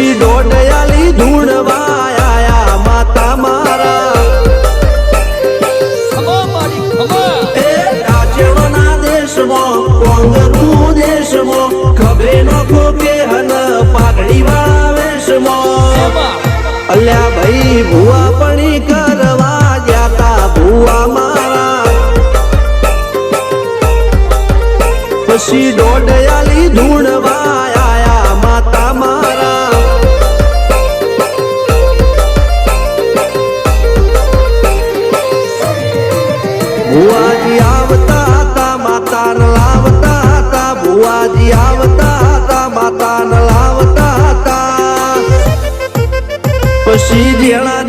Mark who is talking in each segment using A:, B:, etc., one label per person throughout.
A: પછી ભુવાજી આવતા હતા માતા લાવતા હતા ભુવાજી આવતા હતા માતા લાવતા હતા. પછી જેણા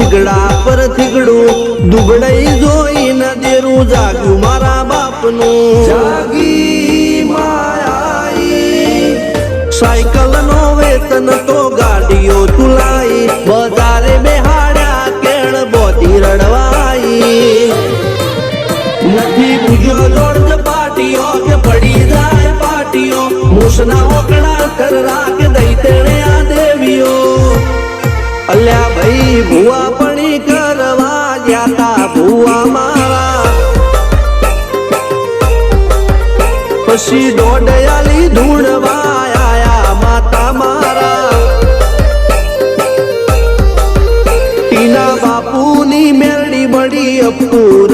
A: થીગડા પર થીગડું દુબડાઈ જોઈને દેરું જાગ્યું મારા બાપનું. જાગી માયાઈ સાયકલ નો વેતન તો ગાડીઓ તુલાઈ વધારે બેહાડ્યા કેળ બોધી રડવાઈ. નથી બુજો દોડ પાટીઓ કે પડી જાય પાટીઓ, મૂસના ઓકડા કર રાખ દઈ તેણે ભાઈ ભુવા પણી કરવા જાતા ભુવા મારા. પછી દોડયાલી ધૂણવા આયા માતા મારા. ટીના બાપુની મેરડી બડી અપુ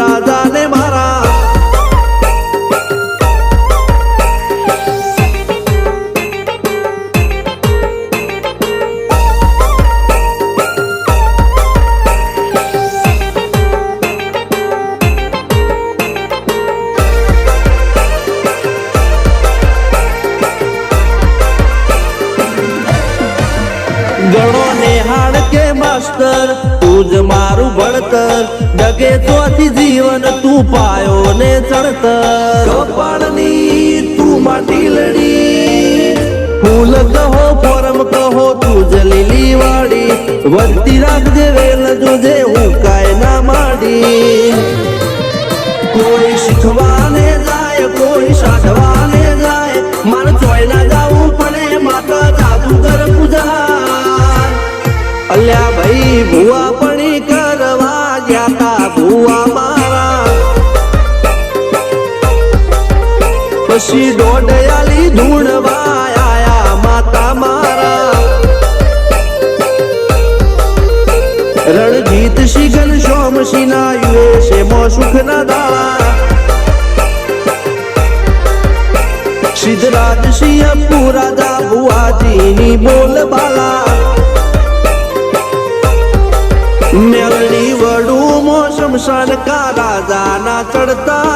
A: ગણો નેહાળ કે માસ્ટર તું જ મારું ભણતર. ડગે તોથી જીવન તું પાયો ને ચણતર. કપાળની તું માટી લડી. ફૂલ કહો પરમ કહો તું જ લીલી વાડી. વધતી રાખજે વેલ જોજે હું કાય ના માડી. કોઈ શીખવાને જાય કોઈ સાધવાને જાય. મારે ચોય અલ્યા ભાઈ, ભુવા પણી કરવા તા ભુવા મારા. પછી દોડયાલી ધૂણવા આયા માતા મારા. રણજીત શિગન સોમશી યુએ છે મો સુખ ના દાળા. સિદ્ધરાજ સિંહ પુરાદા ભુવાજીની બોલ બાલા. મેલડી વડું મો શમશાન કા રાજાના ચડતા